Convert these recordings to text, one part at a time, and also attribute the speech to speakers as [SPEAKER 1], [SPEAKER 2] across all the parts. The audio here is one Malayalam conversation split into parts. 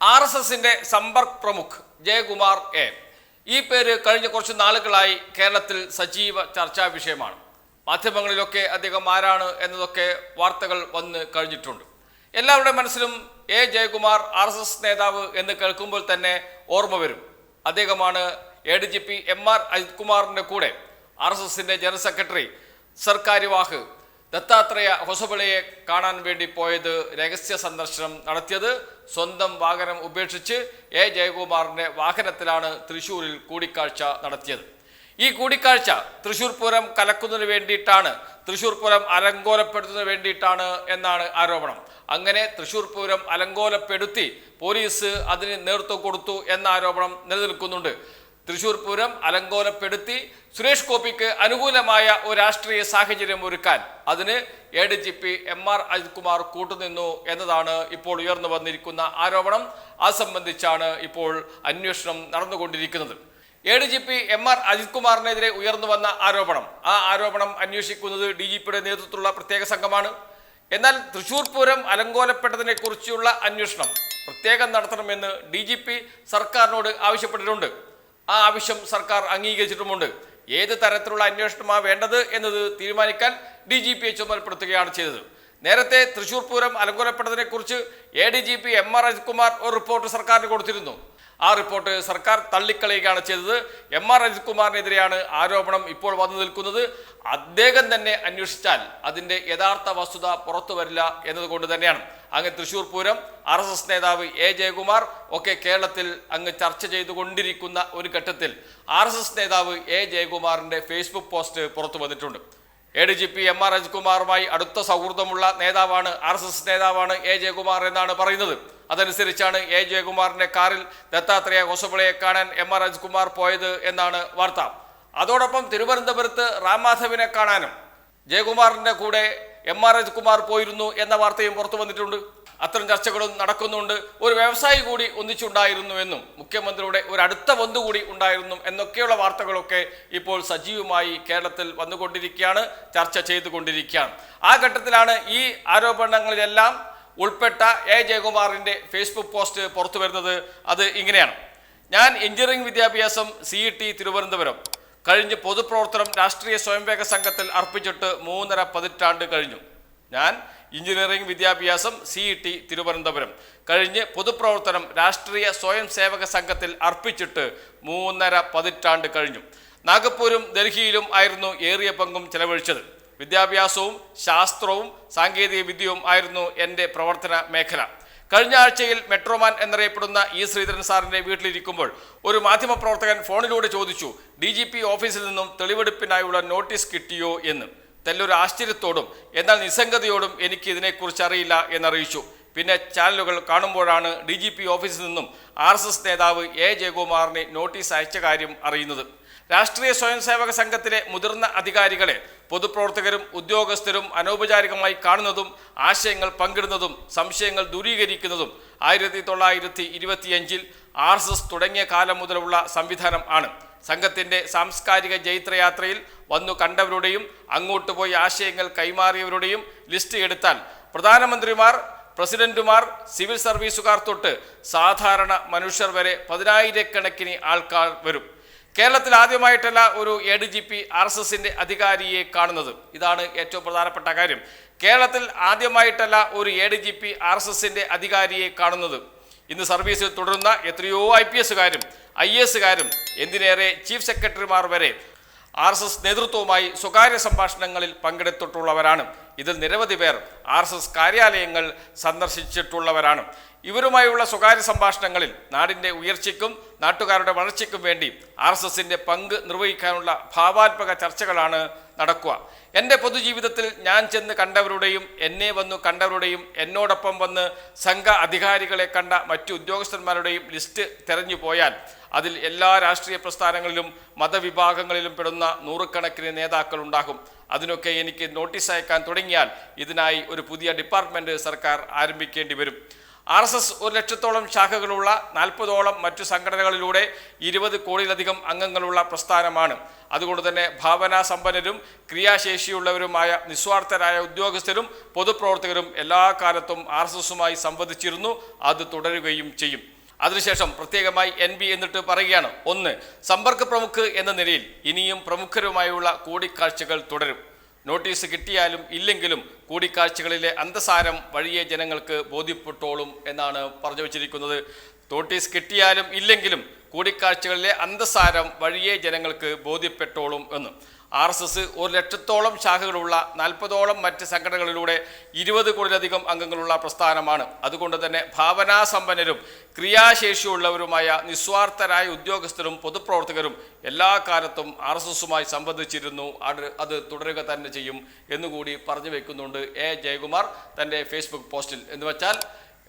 [SPEAKER 1] ആർ എസ് എസിന്റെ സമ്പർക്ക് പ്രമുഖ് ജയകുമാർ എ. ഈ പേര് കഴിഞ്ഞ കുറച്ച് നാളുകളായി കേരളത്തിൽ സജീവ ചർച്ചാ വിഷയമാണ്. മാധ്യമങ്ങളിലൊക്കെ അദ്ദേഹം ആരാണ് എന്നതൊക്കെ വാർത്തകൾ വന്ന് കഴിഞ്ഞിട്ടുണ്ട്. എല്ലാവരുടെ മനസ്സിലും A. Jayakumar R S S നേതാവ് എന്ന് കേൾക്കുമ്പോൾ തന്നെ ഓർമ്മ വരും. അദ്ദേഹമാണ് A D G P M R Ajith കുമാറിന്റെ കൂടെ ആർ എസ് എസിന്റെ ജനറൽ സെക്രട്ടറി സർക്കാര്യവാഹ് ദത്താത്രേയ ഹൊസബിളയെ കാണാൻ വേണ്ടി പോയത് രഹസ്യ സന്ദർശനം നടത്തിയത് സ്വന്തം വാഹനം ഉപേക്ഷിച്ച് എ. ജയകുമാറിന്റെ വാഹനത്തിലാണ് തൃശൂരിൽ കൂടിക്കാഴ്ച നടത്തിയത്. ഈ കൂടിക്കാഴ്ച തൃശൂർ പൂരം കലക്കുന്നതിന് വേണ്ടിയിട്ടാണ് തൃശൂർ പൂരം അലങ്കോലപ്പെടുത്തുന്നതിന് വേണ്ടിയിട്ടാണ് എന്നാണ് ആരോപണം. അങ്ങനെ തൃശൂർ പൂരം അലങ്കോലപ്പെടുത്തി പോലീസ് അതിന് നേതൃത്വം കൊടുത്തു എന്ന ആരോപണം നിലനിൽക്കുന്നുണ്ട്. തൃശൂർ പൂരം അലങ്കോലപ്പെടുത്തി സുരേഷ് ഗോപിക്ക് അനുകൂലമായ ഒരു രാഷ്ട്രീയ സാഹചര്യം ഒരുക്കാൻ അതിന് A D G P M R Ajith Kumar കൂട്ടുനിന്നു എന്നതാണ് ഇപ്പോൾ ഉയർന്നു വന്നിരിക്കുന്ന ആരോപണം. അത് സംബന്ധിച്ചാണ് ഇപ്പോൾ അന്വേഷണം നടന്നുകൊണ്ടിരിക്കുന്നത്. A D G P M R Ajith കുമാറിനെതിരെ ഉയർന്നു വന്ന ആരോപണം. ആ ആരോപണം അന്വേഷിക്കുന്നത് ഡി ജി പിയുടെ നേതൃത്വത്തിലുള്ള പ്രത്യേക സംഘമാണ്. എന്നാൽ തൃശൂർ പൂരം അലങ്കോലപ്പെട്ടതിനെ കുറിച്ചുള്ള അന്വേഷണം പ്രത്യേകം നടത്തണമെന്ന് ഡി ജി പി സർക്കാരിനോട് ആവശ്യപ്പെട്ടിട്ടുണ്ട്. ആ ആവശ്യം സർക്കാർ അംഗീകരിച്ചിട്ടുമുണ്ട്. ഏത് തരത്തിലുള്ള അന്വേഷണമാണ് വേണ്ടത് എന്നത് തീരുമാനിക്കാൻ ഡി ജി പിയെ ചുമതലപ്പെടുത്തുകയാണ് ചെയ്തത്. നേരത്തെ തൃശൂർ പൂരം അലങ്കോലപ്പെട്ടതിനെ കുറിച്ച് A D G P M R Ajithkumar ഒരു റിപ്പോർട്ട് സർക്കാരിന് കൊടുത്തിരുന്നു. ആ റിപ്പോർട്ട് സർക്കാർ തള്ളിക്കളയുകയാണ് ചെയ്തത്. എം ആർ അജിത്കുമാറിനെതിരെയാണ് ആരോപണം ഇപ്പോൾ വന്നു നിൽക്കുന്നത്. അദ്ദേഹം തന്നെ അന്വേഷിച്ചാൽ അതിന്റെ യഥാർത്ഥ വസ്തുത പുറത്തു വരില്ല എന്നതുകൊണ്ട് തന്നെയാണ്. അങ്ങ് Thrissur Pooram R S S നേതാവ് എ ജയകുമാർ ഒക്കെ കേരളത്തിൽ അങ്ങ് ചർച്ച ചെയ്തുകൊണ്ടിരിക്കുന്ന ഒരു ഘട്ടത്തിൽ ആർ എസ് എസ് നേതാവ് എ ജയകുമാറിന്റെ ഫേസ്ബുക്ക് പോസ്റ്റ് പുറത്തു വന്നിട്ടുണ്ട്. A D G P M R അജിത്കുമാറുമായി അടുത്ത സൗഹൃദമുള്ള നേതാവാണ് ആർ എസ് എസ് നേതാവാണ് എ ജയകുമാർ എന്നാണ് പറയുന്നത്. അതനുസരിച്ചാണ് എ ജയകുമാറിന്റെ കാറിൽ ദത്താത്രേയ ഹൊസബിളയെ കാണാൻ എം ആർ അജിത്കുമാർ പോയത് എന്നാണ് വാർത്ത. അതോടൊപ്പം തിരുവനന്തപുരത്ത് റാംമാധവിനെ കാണാനും ജയകുമാറിന്റെ കൂടെ എം ആർ അജിത്കുമാർ പോയിരുന്നു എന്ന വാർത്തയും പുറത്തു വന്നിട്ടുണ്ട്. അത്തരം ചർച്ചകളും നടക്കുന്നുണ്ട്. ഒരു വ്യവസായി കൂടി ഒന്നിച്ചുണ്ടായിരുന്നുവെന്നും മുഖ്യമന്ത്രിയുടെ ഒരു അടുത്ത ബന്ധു കൂടി ഉണ്ടായിരുന്നു എന്നൊക്കെയുള്ള വാർത്തകളൊക്കെ ഇപ്പോൾ സജീവമായി കേരളത്തിൽ വന്നുകൊണ്ടിരിക്കുകയാണ് ചർച്ച ചെയ്തുകൊണ്ടിരിക്കുകയാണ്. ആ ഘട്ടത്തിലാണ് ഈ ആരോപണങ്ങളിലെല്ലാം ഉൾപ്പെട്ട എ. ജയകുമാറിന്റെ ഫേസ്ബുക്ക് പോസ്റ്റ് പുറത്തു വരുന്നത്. അത് ഇങ്ങനെയാണ്. ഞാൻ എഞ്ചിനീയറിംഗ് വിദ്യാഭ്യാസം സി ടി തിരുവനന്തപുരം. കഴിഞ്ഞ് പൊതുപ്രവർത്തനം രാഷ്ട്രീയ സ്വയംവേഗ സംഘത്തിൽ അർപ്പിച്ചിട്ട് മൂന്നര പതിറ്റാണ്ട് കഴിഞ്ഞു. ഞാൻ എഞ്ചിനീയറിംഗ് വിദ്യാഭ്യാസം സി ഇ ടി തിരുവനന്തപുരം. കഴിഞ്ഞ് പൊതുപ്രവർത്തനം രാഷ്ട്രീയ സ്വയം സേവക സംഘത്തിൽ അർപ്പിച്ചിട്ട് മൂന്നര പതിറ്റാണ്ട് കഴിഞ്ഞു. നാഗപ്പൂരും ഡൽഹിയിലും ആയിരുന്നു ഏറിയ പങ്കും ചെലവഴിച്ചത്. വിദ്യാഭ്യാസവും ശാസ്ത്രവും സാങ്കേതിക വിദ്യയും ആയിരുന്നു എന്റെ പ്രവർത്തന മേഖല. കഴിഞ്ഞ ആഴ്ചയിൽ മെട്രോമാൻ എന്നറിയപ്പെടുന്ന ഇ ശ്രീധരൻ സാറിന്റെ വീട്ടിലിരിക്കുമ്പോൾ ഒരു മാധ്യമപ്രവർത്തകൻ ഫോണിലൂടെ ചോദിച്ചു ഡി ഓഫീസിൽ നിന്നും തെളിവെടുപ്പിനായുള്ള നോട്ടീസ് കിട്ടിയോ? എന്ന്. തെല്ലൊരു ആശ്ചര്യത്തോടും എന്നാൽ നിസ്സംഗതയോടും എനിക്ക് ഇതിനെക്കുറിച്ച് അറിയില്ല എന്നറിയിച്ചു. പിന്നെ ചാനലുകൾ കാണുമ്പോഴാണ് ഡി ജി പി ഓഫീസിൽ നിന്നും ആർ എസ് എസ് നേതാവ് എ ജയകുമാറിനെ നോട്ടീസ് അയച്ച കാര്യം അറിയുന്നത്. രാഷ്ട്രീയ സ്വയംസേവക സംഘത്തിലെ മുതിർന്ന അധികാരികളെ പൊതുപ്രവർത്തകരും ഉദ്യോഗസ്ഥരും അനൗപചാരികമായി കാണുന്നതും ആശയങ്ങൾ പങ്കിടുന്നതും സംശയങ്ങൾ ദൂരീകരിക്കുന്നതും ആയിരത്തി തൊള്ളായിരത്തി ഇരുപത്തിയഞ്ചിൽ ആർ എസ് എസ് തുടങ്ങിയ കാലം മുതലുള്ള സംവിധാനം ആണ്. സംഘത്തിന്റെ സാംസ്കാരിക ജൈത്രയാത്രയിൽ വന്നു കണ്ടവരുടെയും അങ്ങോട്ട് പോയി ആശയങ്ങൾ കൈമാറിയവരുടെയും ലിസ്റ്റ് എടുത്താൽ പ്രധാനമന്ത്രിമാർ പ്രസിഡന്റുമാർ സിവിൽ സർവീസുകാർ തൊട്ട് സാധാരണ മനുഷ്യർ വരെ പതിനായിരക്കണക്കിന് ആൾക്കാർ വരും. കേരളത്തിൽ ആദ്യമായിട്ടല്ല ഒരു A D G P R S എസിന്റെ അധികാരിയെ കാണുന്നത്. ഇതാണ് ഏറ്റവും പ്രധാനപ്പെട്ട കാര്യം. കേരളത്തിൽ ആദ്യമായിട്ടല്ല ഒരു A D G P R S എസിന്റെ അധികാരിയെ കാണുന്നത്. ഇന്ന് സർവീസിൽ തുടരുന്ന എത്രയോ ഐ പി എസുകാരും ഐ എസുകാരും എന്തിനേറെ ചീഫ് സെക്രട്ടറിമാർ വരെ ആർ എസ് എസ് നേതൃത്വവുമായി സ്വകാര്യ സംഭാഷണങ്ങളിൽ പങ്കെടുത്തിട്ടുള്ളവരാണ്. ഇതിൽ നിരവധി പേർ ആർ എസ് എസ് കാര്യാലയങ്ങൾ സന്ദർശിച്ചിട്ടുള്ളവരാണ്. ഇവരുമായുള്ള സ്വകാര്യ സംഭാഷണങ്ങളിൽ നാടിന്റെ ഉയർച്ചയ്ക്കും നാട്ടുകാരുടെ വളർച്ചയ്ക്കും വേണ്ടി ആർ എസ് എസിന്റെ പങ്ക് നിർവഹിക്കാനുള്ള ഭാവാത്മക ചർച്ചകളാണ് നടക്കുക. എന്റെ പൊതുജീവിതത്തിൽ ഞാൻ ചെന്ന് കണ്ടവരുടെയും എന്നെ വന്നു കണ്ടവരുടെയും എന്നോടൊപ്പം വന്ന് സംഘ അധികാരികളെ കണ്ട മറ്റു ഉദ്യോഗസ്ഥന്മാരുടെയും ലിസ്റ്റ് തെരഞ്ഞു പോയാൽ അതിൽ എല്ലാ രാഷ്ട്രീയ പ്രസ്ഥാനങ്ങളിലും മതവിഭാഗങ്ങളിലും പെടുന്ന നൂറുകണക്കിന് നേതാക്കൾ ഉണ്ടാകും. അതിനൊക്കെ എനിക്ക് നോട്ടീസ് അയക്കാൻ തുടങ്ങിയാൽ ഇതിനായി ഒരു പുതിയ ഡിപ്പാർട്ട്മെന്റ് സർക്കാർ ആരംഭിക്കേണ്ടി വരും. ആർ എസ് എസ് ഒരു ലക്ഷത്തോളം ശാഖകളുള്ള നാൽപ്പതോളം മറ്റു സംഘടനകളിലൂടെ ഇരുപത് കോടിയിലധികം അംഗങ്ങളുള്ള പ്രസ്ഥാനമാണ്. അതുകൊണ്ട് തന്നെ ഭാവനാ സമ്പന്നരും ക്രിയാശേഷിയുള്ളവരുമായ നിസ്വാർത്ഥരായ ഉദ്യോഗസ്ഥരും പൊതുപ്രവർത്തകരും എല്ലാ കാലത്തും ആർ എസ് എസുമായി സംവദിച്ചിരുന്നു. അത് തുടരുകയും ചെയ്യും. അതിനുശേഷം പ്രത്യേകമായി എൻ ബി എന്നിട്ട് പറയുകയാണ്. ഒന്ന് സമ്പർക്ക പ്രമുഖ് എന്ന നിലയിൽ ഇനിയും പ്രമുഖരുമായുള്ള കൂടിക്കാഴ്ചകൾ തുടരും. നോട്ടീസ് കിട്ടിയാലും ഇല്ലെങ്കിലും കൂടിക്കാഴ്ചകളിലെ അന്തസാരം വഴിയെ ജനങ്ങൾക്ക് ബോധ്യപ്പെട്ടോളും എന്നാണ് പറഞ്ഞു വച്ചിരിക്കുന്നത് നോട്ടീസ് കിട്ടിയാലും ഇല്ലെങ്കിലും കൂടിക്കാഴ്ചകളിലെ അന്തസാരം വഴിയേ ജനങ്ങൾക്ക് ബോധ്യപ്പെട്ടോളും എന്ന്. ആർ എസ് എസ് ഒരു ലക്ഷത്തോളം ശാഖകളുള്ള നാൽപ്പതോളം മറ്റ് സംഘടനകളിലൂടെ ഇരുപത് കോടിയിലധികം അംഗങ്ങളുള്ള പ്രസ്ഥാനമാണ്. അതുകൊണ്ട് തന്നെ ഭാവനാസമ്പന്നരും ക്രിയാശേഷിയുള്ളവരുമായ നിസ്വാർത്ഥരായ ഉദ്യോഗസ്ഥരും പൊതുപ്രവർത്തകരും എല്ലാ കാലത്തും ആർ എസ് എസുമായി സംബന്ധിച്ചിരുന്നു. അത് തുടരുക തന്നെ ചെയ്യും എന്നുകൂടി പറഞ്ഞു വെക്കുന്നുണ്ട് എ ജയകുമാർ തന്റെ ഫേസ്ബുക്ക് പോസ്റ്റിൽ. എന്ന് വെച്ചാൽ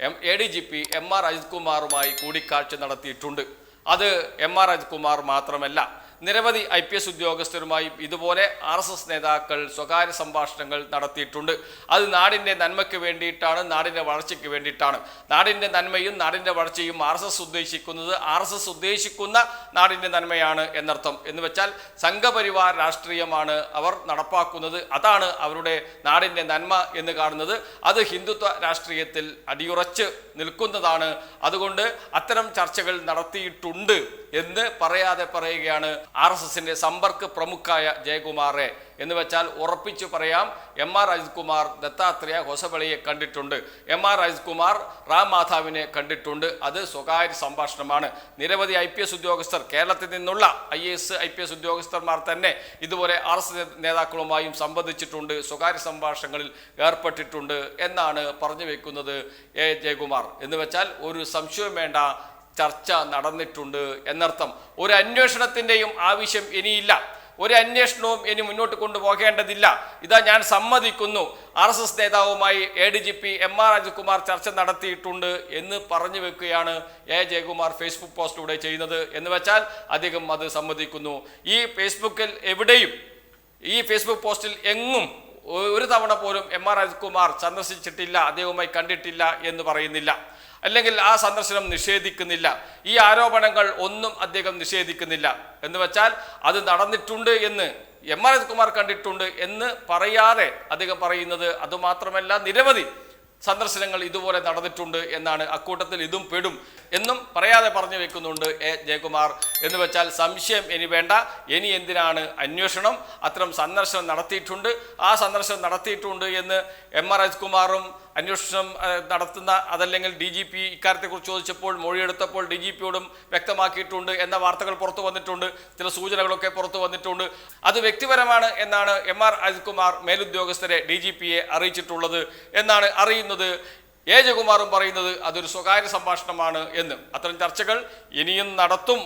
[SPEAKER 1] M A D G P M R Ajith കുമാറുമായി കൂടിക്കാഴ്ച നടത്തിയിട്ടുണ്ട്. അത് എം ആർ അജിത് കുമാർ മാത്രമല്ല നിരവധി ഐ പി എസ് ഉദ്യോഗസ്ഥരുമായും ഇതുപോലെ ആർ എസ് എസ് നേതാക്കൾ സ്വകാര്യ സംഭാഷണങ്ങൾ നടത്തിയിട്ടുണ്ട്. അത് നാടിന്റെ നന്മയ്ക്ക് വേണ്ടിയിട്ടാണ് നാടിന്റെ വളർച്ചയ്ക്ക് വേണ്ടിയിട്ടാണ്. നാടിന്റെ നന്മയും നാടിന്റെ വളർച്ചയും ആർ എസ് എസ് ഉദ്ദേശിക്കുന്നത് ആർ എസ് എസ് ഉദ്ദേശിക്കുന്ന നാടിന്റെ നന്മയാണ് എന്നർത്ഥം. എന്ന് വെച്ചാൽ സംഘപരിവാർ രാഷ്ട്രീയമാണ് അവർ നടപ്പാക്കുന്നത്. അതാണ് അവരുടെ നാടിന്റെ നന്മ എന്ന് കാണുന്നത്. അത് ഹിന്ദുത്വ രാഷ്ട്രീയത്തിൽ അടിയുറച്ച് നിൽക്കുന്നതാണ്. അതുകൊണ്ട് അത്തരം ചർച്ചകൾ നടത്തിയിട്ടുണ്ട്. എന്ന് പറയാതെ പറയുകയാണ് ആർ എസ് എസിന്റെ സമ്പർക്ക് പ്രമുഖായ ജയകുമാറെ. എന്ന് വെച്ചാൽ ഉറപ്പിച്ചു പറയാം എം ആർ അജിത് കുമാർ ദത്താത്രേയ ഹൊസബളിയെ കണ്ടിട്ടുണ്ട്. എം ആർ അജിത് കുമാർ റാം മാധാവിനെ കണ്ടിട്ടുണ്ട്. അത് സ്വകാര്യ സംഭാഷണമാണ്. നിരവധി ഐ പി എസ് ഉദ്യോഗസ്ഥർ കേരളത്തിൽ നിന്നുള്ള I S I P S ഉദ്യോഗസ്ഥന്മാർ തന്നെ ഇതുപോലെ ആർ എസ് നേതാക്കളുമായും സംബന്ധിച്ചിട്ടുണ്ട് സ്വകാര്യ സംഭാഷണങ്ങളിൽ ഏർപ്പെട്ടിട്ടുണ്ട് എന്നാണ് പറഞ്ഞു വെക്കുന്നത് എ ജയകുമാർ. എന്ന് വെച്ചാൽ ഒരു സംശയം വേണ്ട ചർച്ച നടന്നിട്ടുണ്ട് എന്നർത്ഥം. ഒരു അന്വേഷണത്തിന്റെയും ആവശ്യം ഇനിയില്ല. ഒരു അന്വേഷണവും ഇനി മുന്നോട്ട് കൊണ്ടുപോകേണ്ടതില്ല. ഇതാ ഞാൻ സമ്മതിക്കുന്നു. R S S നേതാവുമായി A D G P M R Ajithkumar ചർച്ച നടത്തിയിട്ടുണ്ട് എന്ന് പറഞ്ഞു വെക്കുകയാണ് എ. ജയകുമാർ ഫേസ്ബുക്ക് പോസ്റ്റിലൂടെ ചെയ്യുന്നത് എന്ന് വെച്ചാൽ അദ്ദേഹം അത് സമ്മതിക്കുന്നു. ഈ ഫേസ്ബുക്കിൽ എവിടെയും ഈ ഫേസ്ബുക്ക് പോസ്റ്റിൽ എങ്ങും ഒരു തവണ പോലും എം ആർ അജിത്കുമാർ സന്ദർശിച്ചിട്ടില്ല അദ്ദേഹവുമായി കണ്ടിട്ടില്ല എന്ന് പറയുന്നില്ല. അല്ലെങ്കിൽ ആ സന്ദർശനം നിഷേധിക്കുന്നില്ല. ഈ ആരോപണങ്ങൾ ഒന്നും അദ്ദേഹം നിഷേധിക്കുന്നില്ല. എന്ന് വെച്ചാൽ അത് നടന്നിട്ടുണ്ട് എന്ന് എം ആർ കുമാർ കണ്ടിട്ടുണ്ട് എന്ന് പറയാതെ അദ്ദേഹം പറയുന്നത് അതുമാത്രമല്ല നിരവധി സന്ദർശനങ്ങൾ ഇതുപോലെ നടന്നിട്ടുണ്ട് എന്നാണ് അക്കൂട്ടത്തിൽ ഇതും പെടും എന്നും പറയാതെ പറഞ്ഞു വെക്കുന്നുണ്ട് എ ജയകുമാർ. എന്ന് വെച്ചാൽ സംശയം ഇനി വേണ്ട. ഇനി എന്തിനാണ് അന്വേഷണം? അത്തരം സന്ദർശനം നടത്തിയിട്ടുണ്ട്. ആ സന്ദർശനം നടത്തിയിട്ടുണ്ട് എന്ന് എം ആർ കുമാറും അന്വേഷണം നടത്തുന്ന അതല്ലെങ്കിൽ ഡി ജി പി ഇക്കാര്യത്തെക്കുറിച്ച് ചോദിച്ചപ്പോൾ മൊഴിയെടുത്തപ്പോൾ ഡി ജി പിയോടും വ്യക്തമാക്കിയിട്ടുണ്ട് എന്ന വാർത്തകൾ പുറത്തു വന്നിട്ടുണ്ട്. ചില സൂചനകളൊക്കെ പുറത്തു വന്നിട്ടുണ്ട്. അത് വ്യക്തിപരമാണ് എന്നാണ് എം ആർ അജിത്കുമാർ മേലുദ്യോഗസ്ഥരെ ഡി ജി പിയെ അറിയിച്ചിട്ടുള്ളത് എന്നാണ് അറിയുന്നത്. എ ജയകുമാറും പറയുന്നത് അതൊരു സ്വകാര്യ സംഭാഷണമാണ് എന്ന്. അത്തരം ചർച്ചകൾ ഇനിയും നടത്തും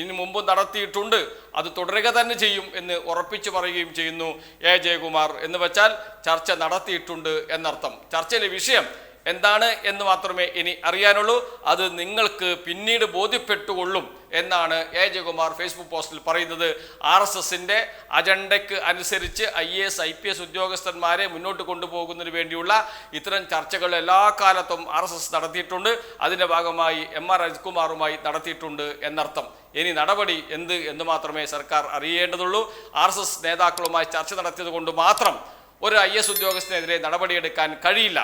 [SPEAKER 1] ഇനി മുമ്പ് നടത്തിയിട്ടുണ്ട്. അത് തുടരുക തന്നെ ചെയ്യും എന്ന് ഉറപ്പിച്ചു പറയുകയും ചെയ്യുന്നു എ ജയകുമാർ എന്ന് വെച്ചാൽ ചർച്ച നടത്തിയിട്ടുണ്ട് എന്നർത്ഥം. ചർച്ചയിലെ വിഷയം എന്താണ് എന്ന് മാത്രമേ ഇനി അറിയാനുള്ളൂ. അത് നിങ്ങൾക്ക് പിന്നീട് ബോധ്യപ്പെട്ടുകൊള്ളും എന്നാണ് എ ജയകുമാർ ഫേസ്ബുക്ക് പോസ്റ്റിൽ പറയുന്നത്. ആർ എസ് എസിന്റെ അജണ്ടയ്ക്ക് അനുസരിച്ച് I A S I P S ഉദ്യോഗസ്ഥന്മാരെ മുന്നോട്ട് കൊണ്ടുപോകുന്നതിന് വേണ്ടിയുള്ള ഇത്തരം ചർച്ചകൾ എല്ലാ കാലത്തും ആർ എസ് എസ് നടത്തിയിട്ടുണ്ട്. അതിന്റെ ഭാഗമായി എം ആർ അജിത്കുമാറുമായി നടത്തിയിട്ടുണ്ട് എന്നർത്ഥം. ഇനി നടപടി എന്ത് എന്ന് മാത്രമേ സർക്കാർ അറിയേണ്ടതുള്ളൂ. ആർ എസ് എസ് നേതാക്കളുമായി ചർച്ച നടത്തിയത് കൊണ്ട് മാത്രം ഒരു ഐ എസ് ഉദ്യോഗസ്ഥനെതിരെ നടപടിയെടുക്കാൻ കഴിയില്ല.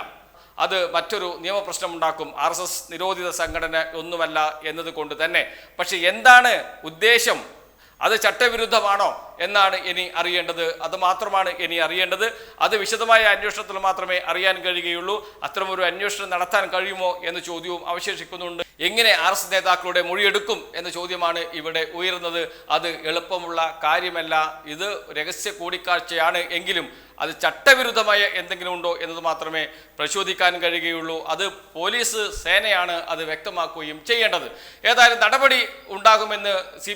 [SPEAKER 1] അത് മറ്റൊരു നിയമപ്രശ്നമുണ്ടാക്കും. ആർ എസ് എസ് നിരോധിത സംഘടന ഒന്നുമല്ല എന്നതുകൊണ്ട് തന്നെ. പക്ഷെ എന്താണ് ഉദ്ദേശം? അത് ചട്ടവിരുദ്ധമാണോ എന്നാണ് ഇനി അറിയേണ്ടത്. അത് മാത്രമാണ് ഇനി അറിയേണ്ടത്. അത് വിശദമായ അന്വേഷണത്തിൽ മാത്രമേ അറിയാൻ കഴിയുകയുള്ളൂ. അത്തരമൊരു അന്വേഷണം നടത്താൻ കഴിയുമോ എന്ന ചോദ്യവും അവശേഷിക്കുന്നുണ്ട്. എങ്ങനെ ആർ എസ് നേതാക്കളുടെ മൊഴിയെടുക്കും എന്ന ചോദ്യമാണ് ഇവിടെ ഉയരുന്നത്. അത് എളുപ്പമുള്ള കാര്യമല്ല. ഇത് രഹസ്യ കൂടിക്കാഴ്ചയാണ് എങ്കിലും അത് ചട്ടവിരുദ്ധമായ എന്തെങ്കിലും ഉണ്ടോ എന്നത് മാത്രമേ പരിശോധിക്കാൻ കഴിയുകയുള്ളൂ. അത് പോലീസ് സേനയാണ് അത് വ്യക്തമാക്കുകയും ചെയ്യേണ്ടത്. ഏതായാലും നടപടി ഉണ്ടാകുമെന്ന് സി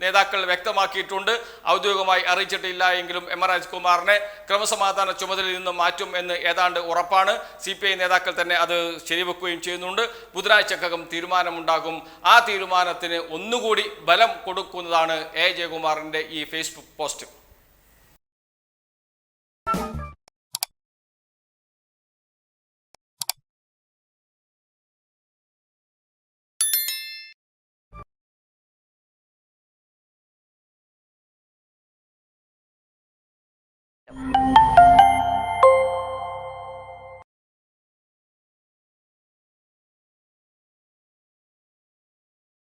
[SPEAKER 1] നേതാക്കൾ വ്യക്തമാക്കിയിട്ടുണ്ട്. ഔദ്യോഗികമായി അറിയിച്ചിട്ടില്ല എങ്കിലും എം ആർ രാജ്കുമാറിനെ ക്രമസമാധാന ചുമതലയിൽ നിന്ന് മാറ്റും എന്ന് ഏതാണ്ട് ഉറപ്പാണ്. സി നേതാക്കൾ തന്നെ അത് ശരിവെക്കുകയും ചെയ്യുന്നുണ്ട്. ബുധനാഴ്ചക്കകം തീരുമാനമുണ്ടാകും. ആ തീരുമാനത്തിന് ഒന്നുകൂടി ബലം കൊടുക്കുന്നതാണ് എ ജയകുമാറിന്റെ ഈ ഫേസ്ബുക്ക് പോസ്റ്റ്.